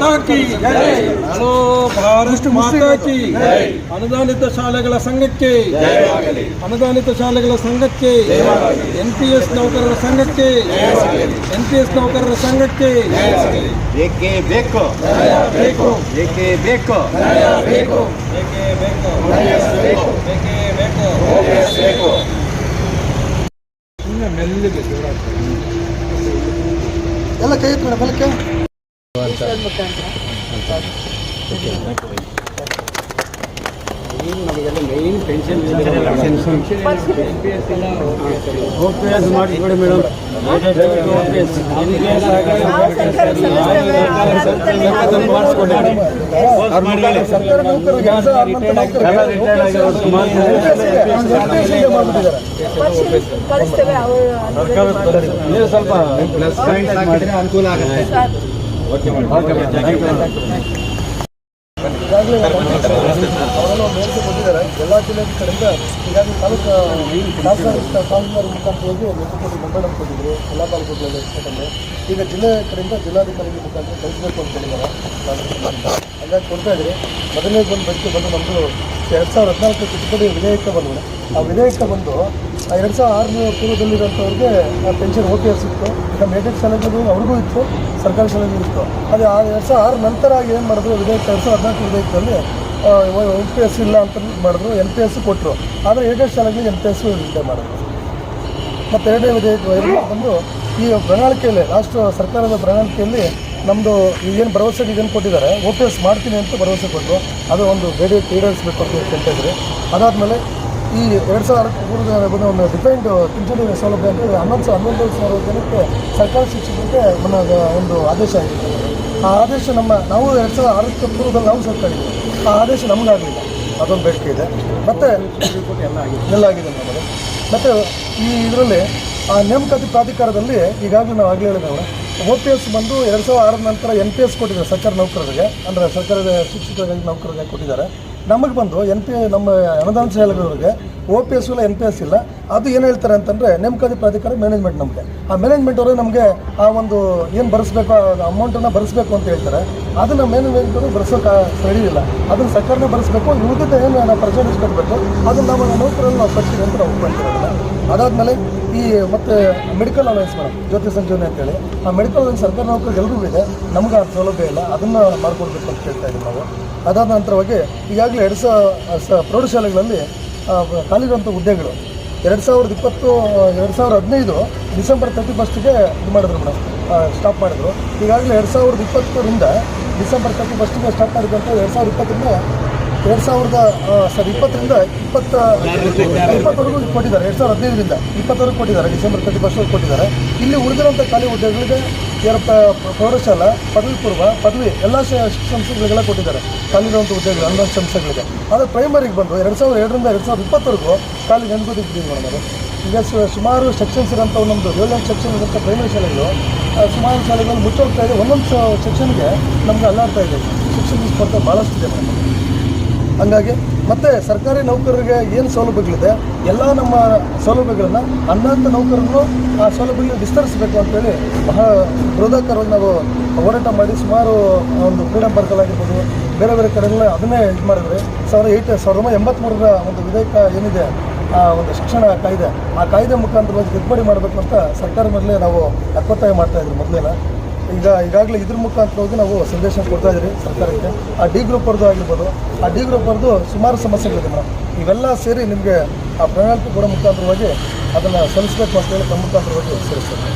ಮಾತಾ ಕಿ hello Bharat ಮಾತಾ ಕಿ ಅನುದಾನಿತ ಶಾಲೆಗಳ ಸಂಘಕ್ಕೆ ಅನುದಾನಿತ ಶಾಲೆಗಳ ಸಂಘಕ್ಕೆ ಎನ್ ಪಿ ಎಸ್ ನೌಕರರ ಸಂಘಕ್ಕೆ ಎನ್ ಪಿ ಎಸ್ ನೌಕರರ ಸಂಘಕ್ಕೆ. ಏಕೆ ಬೇಕು? ಬೇಕು ಏಕೆ ಬೇಕು? ಬೇಕು ಬೇಕೇ? ಬೇಕು ಬೇಕೇ ಬೇಕು ಸುಮ್ಮನೆ ಮೆಲ್ಲಿಗೆ ಎಲ್ಲ ಕೈ ಮೇಡಮ್ ಸ್ವಲ್ಪ ಪ್ಲಸ್ ಪಾಯಿಂಟ್ ಹಾಕಿದ್ರೆ ಅನುಕೂಲ ಆಗುತ್ತೆ. ಒಂದು ಎಲ್ಲ ಜಿಲ್ಲೆ ಕಡೆಯಿಂದ ಈಗಾಗಲೇ ತಾಲೂಕು ಕೊಟ್ಟಿದ್ರು ಎಲ್ಲ ಈಗ ಜಿಲ್ಲೆ ಕಡೆಯಿಂದ ಜಿಲ್ಲಾಧಿಕಾರಿಗಳ ಮುಖಾಂತರ ಕಳಿಸಬೇಕು ಅಂತ ಹೇಳಿದ್ದಾರೆ ಹಾಗಾಗಿ ಕೊಡ್ತಾ ಮೊದಲನೇ ಒಂದು ಬೆಟ್ಟು ಬಂದು ನಮ್ಮದು ಎರಡು ಸಾವಿರದ ಹದಿನಾಲ್ಕು ತಿದ್ದುಪಡಿ ವಿಧೇಯಕ ಬಂದ್ರೆ ಆ ವಿಧೇಯಕ ಬಂದು ಎರಡು ಸಾವಿರದ ಆರುನೂರ ಪೂರ್ವದಲ್ಲಿರೋಂಥವ್ರಿಗೆ ಪೆನ್ಷನ್ ಓ ಪಿ ಎಸ್ ಇತ್ತು ನಮ್ಮ ಅವ್ರಿಗೂ ಇತ್ತು, ಸರ್ಕಾರಿ ಶಾಲೆಗೂ ಇತ್ತು. ಅದೇ ಆ ಎರಡು ಸಾವಿರದ ಆರು ನಂತರ ಏನು ಮಾಡಿದ್ರು ವಿಧೇಯಕ ಎರಡು ಸಾವಿರದ ಹದಿನಾಲ್ಕು ವಿಧೇಯಕದಲ್ಲಿ ಎನ್ ಪಿ ಎಸ್ ಇಲ್ಲ ಅಂತ ಮಾಡಿದ್ರು ಎನ್ ಪಿ ಎಸ್ ಕೊಟ್ಟರು ಆದರೆ ಏಟೆಡ್ ಶಾಲೆಗಳಿಗೆ ಎನ್ ಪಿ ಎಸ್ ಇದೆ ಮಾಡಿದ್ರು. ಮತ್ತು ಎರಡನೇ ವಿಧೇಯಕ ಬಂದು ಈ ಪ್ರಣಾಳಿಕೆಯಲ್ಲಿ ಲಾಸ್ಟ್ ಸರ್ಕಾರದ ಪ್ರಣಾಳಿಕೆಯಲ್ಲಿ ನಮ್ಮದು ಏನು ಭರವಸೆ ಏನು ಕೊಟ್ಟಿದ್ದಾರೆ. ಓ ಪಿ ಎಸ್ ಮಾಡ್ತೀನಿ ಅಂತ ಭರವಸೆ ಕೊಟ್ಟರು ಅದು ಒಂದು ಬೇಡಿಕೆ ಈಡೇರಿಸಬೇಕು ಅಂತ ಹೇಳ್ತಾ ಅದಾದಮೇಲೆ ಈ ಎರಡು ಸಾವಿರ ಪೂರ್ವದ ಬಂದ ಒಂದು ಡಿಫೈನ್ಡ್ ಪಿಂಚಣಿ ಸೌಲಭ್ಯ ಅಂತ ಹನ್ನೊಂದು ಸಾವಿರ ಹನ್ನೊಂದು ಸಾವಿರ ಜನಕ್ಕೆ ಸರ್ಕಾರಿ ಶಿಕ್ಷಕರಿಗೆ ನಮ್ಮ ಒಂದು ಆದೇಶ ಆಗಿದೆ. ಆ ಆದೇಶ ನಮ್ಮ ನಾವು ಎರಡು ಸಾವಿರದ ಆರಕ್ಕೆ ಪೂರ್ವದಲ್ಲಿ ನಾವು ಸರ್ಕಾರಿ ಆ ಆದೇಶ ನಮಗಾಗಲಿಲ್ಲ ಅದೊಂದು ಬೇಡಿಕೆ ಇದೆ. ಮತ್ತು ಎಲ್ಲ ಆಗಿದೆ. ನಮಗೆ ಮತ್ತು ಈ ಇದರಲ್ಲಿ ಆ ನೇಮಕಾತಿ ಪ್ರಾಧಿಕಾರದಲ್ಲಿ ಈಗಾಗಲೇ ನಾವು ಆಗಲೇ ಹೇಳಿದೆವು ಒ ಪಿ ಎಸ್ ಬಂದು ಎರಡು ಸಾವಿರದ ಆರ ನಂತರ ಎನ್ ಪಿ ಎಸ್ ಕೊಟ್ಟಿದ್ದಾರೆ ಸರ್ಕಾರಿ ನೌಕರರಿಗೆ. ಅಂದರೆ ಸರ್ಕಾರದ ಶಿಕ್ಷಕರಿಗೆ ನೌಕರರಿಗೆ ಕೊಟ್ಟಿದ್ದಾರೆ. ನಮಗೆ ಬಂದು ಎನ್ ಪಿ ನಮ್ಮ ಅನುದಾನ ಶಾಲೆಗಳಿಗೆ ಒ ಪಿ ಎಸ್ ಇಲ್ಲ ಎನ್ ಪಿ ಎಸ್ ಇಲ್ಲ, ಅದು ಏನು ಹೇಳ್ತಾರೆ ಅಂತಂದರೆ ನೇಮಕಾತಿ ಪ್ರಾಧಿಕಾರ ಮ್ಯಾನೇಜ್ಮೆಂಟ್ ನಮಗೆ. ಆ ಮ್ಯಾನೇಜ್ಮೆಂಟ್ ಅವರು ನಮಗೆ ಆ ಒಂದು ಏನು ಭರಿಸ್ಬೇಕು ಅಮೌಂಟನ್ನು ಭರಿಸ್ಬೇಕು ಅಂತ ಹೇಳ್ತಾರೆ. ಅದನ್ನು ಭರಿಸೋಕೆ ರೆಡಿ ಇಲ್ಲ. ಅದನ್ನು ಸರ್ಕಾರನೇ ಬರೆಸ್ಬೇಕು ಉಳಿದ ಏನು ನಾವು ಕಟ್ಟಬೇಕು ಅದನ್ನು ನಾವು ನೌಕರನ್ನು ನಾವು ಕಟ್ತೀವಿ ಅಂತ ನಾವು ಒಪ್ಕೊಂತೀವಿ ಅದಾದಮೇಲೆ ಈ ಮತ್ತೆ medical alliance madam Jyothi Sanjeevini ಅಂತೇಳಿ, ಆ ಮೆಡಿಕಲ್ ಅಲೈನ್ಸ್ ಸರ್ಕಾರ ನೌಕರಿಗೆ ಎಲ್ಲರೂ ಇದೆ. ನಮ್ಗೆ ಆ ಸೌಲಭ್ಯ ಇಲ್ಲ. ಅದನ್ನು ಮಾಡ್ಕೊಡ್ಬೇಕು ಅಂತ ಹೇಳ್ತಾ ಇದ್ದೀವಿ ನಾವು. ಅದಾದ ನಂತರವಾಗಿ ಈಗಾಗಲೇ ಎರಡು ಸಾವಿರ ಪ್ರೌಢಶಾಲೆಗಳಲ್ಲಿ ಖಾಲಿರುವಂಥ ಹುದ್ದೆಗಳು. ಎರಡು ಸಾವಿರದ ಇಪ್ಪತ್ತು, ಎರಡು ಸಾವಿರದ ಹದಿನೈದು ಡಿಸೆಂಬರ್ ತರ್ಟಿ ಫಸ್ಟಿಗೆ ಇದು ಮಾಡಿದ್ರು ಮೇಡಮ್ ಸ್ಟಾಪ್ ಮಾಡಿದ್ರು. ಈಗಾಗಲೇ ಎರಡು ಸಾವಿರದ ಇಪ್ಪತ್ತರಿಂದ ಡಿಸೆಂಬರ್ ತರ್ಟಿ ಫಸ್ಟಿಗೆ ಸ್ಟಾಪ್ ಮಾಡಿದಂಥ ಎರಡು ಸಾವಿರದ ಇಪ್ಪತ್ತರಿಂದ ಎರಡು ಸಾವಿರದ ಸರಿ ಇಪ್ಪತ್ತರಿಂದ ಇಪ್ಪತ್ತ ಇಪ್ಪತ್ತವರೆಗೂ ಕೊಟ್ಟಿದ್ದಾರೆ. ಎರಡು ಸಾವಿರದ ಹದಿನೈದರಿಂದ ಇಪ್ಪತ್ತವರೆಗೂ ಕೊಟ್ಟಿದ್ದಾರೆ. ಡಿಸೆಂಬರ್ ತರ್ಟಿ ಫಸ್ಟ್ ಕೊಟ್ಟಿದ್ದಾರೆ. ಇಲ್ಲಿ ಉಳಿದಿರುವಂಥ ಖಾಲಿ ಹುದ್ದೆಗಳಿಗೆ ಎರಡು ಪ್ರೌಢಶಾಲ, ಪದವಿ ಪೂರ್ವ, ಪದವಿ ಎಲ್ಲ ಸಂಸ್ಥೆಗಳಿಗೆಲ್ಲ ಕೊಟ್ಟಿದ್ದಾರೆ. ಖಾಲಿರುವಂಥ ಹುದ್ದೆಗಳು ಹನ್ನೊಂದು ಸಂಸ್ಥೆಗಳಿಗೆ. ಆದರೆ ಪ್ರೈಮರಿಗೆ ಬಂದು ಎರಡು ಸಾವಿರದ ಎರಡರಿಂದ ಎರಡು ಸಾವಿರದ ಇಪ್ಪತ್ತವರೆಗೂ ಖಾಲಿ ನೆನಪು ಅದು ಈಗ ಸುಮಾರು ಸೆಕ್ಷನ್ಸ್ ಇರೋಂಥ ನಮ್ಮದು ಏಳೆಂಟು ಸೆಕ್ಷನ್ ಇರುವಂಥ ಪ್ರೈಮರಿ ಶಾಲೆಗಳು ಸುಮಾರು ಶಾಲೆಗಳು ಮುಚ್ಚೋಗ್ತಾ ಇದೆ. ಒಂದೊಂದು ಸೆಕ್ಷನ್ಗೆ ನಮಗೆ ಅಲ್ಲಾಡ್ತಾ ಇದೆ. ಶಿಕ್ಷಣ ಸ್ಪರ್ಧೆ ಭಾಳಷ್ಟು ಇದೆ ಹಂಗಾಗಿ ಮತ್ತು ಸರ್ಕಾರಿ ನೌಕರರಿಗೆ ಏನು ಸೌಲಭ್ಯಗಳಿದೆ? ಎಲ್ಲ ನಮ್ಮ ಸೌಲಭ್ಯಗಳನ್ನು ಅನ್ನಂತ ನೌಕರನ್ನು ಆ ಸೌಲಭ್ಯಗಳನ್ನ ವಿಸ್ತರಿಸಬೇಕು ಅಂತೇಳಿ ಬಹಳ ಬೃಹದಾಕಾರವಾಗಿ ನಾವು ಹೋರಾಟ ಮಾಡಿ ಸುಮಾರು ಒಂದು ಫ್ರೀಡಮ್ ಪಾರ್ಕಲ್ಲಾಗಿರ್ಬೋದು ಬೇರೆ ಬೇರೆ ಕಡೆಗಳನ್ನ ಅದನ್ನೇ ಇದು ಮಾಡಿದ್ರೆ ಸಾವಿರದ ಏಯ್ಟ್ ಸಾವಿರದ ಒಂಬೈನೂರ ಎಂಬತ್ತ್ಮೂರರ ಒಂದು ವಿಧೇಯಕ ಏನಿದೆ ಒಂದು ಶಿಕ್ಷಣ ಕಾಯ್ದೆ, ಆ ಕಾಯ್ದೆ ಮುಖಾಂತರವಾಗಿ ತಿದ್ದುಪಡಿ ಮಾಡಬೇಕು ಅಂತ ಸರ್ಕಾರ ಮೊದಲೇ ನಾವು ಒತ್ತಾಯ ಮಾಡ್ತಾ ಇದ್ರು ಮೊದಲೇನ. ಈಗ, ಈಗಾಗಲೇ ಇದ್ರ ಮುಖಾಂತರವಾಗಿ ನಾವು ಸಂದೇಶ ಕೊಡ್ತಾ ಇದ್ರಿ ಸರ್ಕಾರಕ್ಕೆ. ಆ ಡಿ ಗ್ರೂಪ್ ಅವ್ರದ್ದು ಆಗಿರ್ಬೋದು, ಆ ಡಿ ಗ್ರೂಪ್ ಅವ್ರದ್ದು ಸುಮಾರು ಸಮಸ್ಯೆಗಳಿದೆ ಮೇಡಮ್ ಇವೆಲ್ಲ ಸೇರಿ ನಿಮಗೆ ಆ ಪ್ರಣಾಳಿಕೆ ಕೊಡೋ ಮುಖಾಂತರವಾಗಿ ಅದನ್ನು ಸಲ್ಲಿಸಬೇಕು ಅಂತ ಹೇಳಿ ತಮ್ಮ ಮುಖಾಂತರವಾಗಿ ಸೇರಿಸ್ತೇನೆ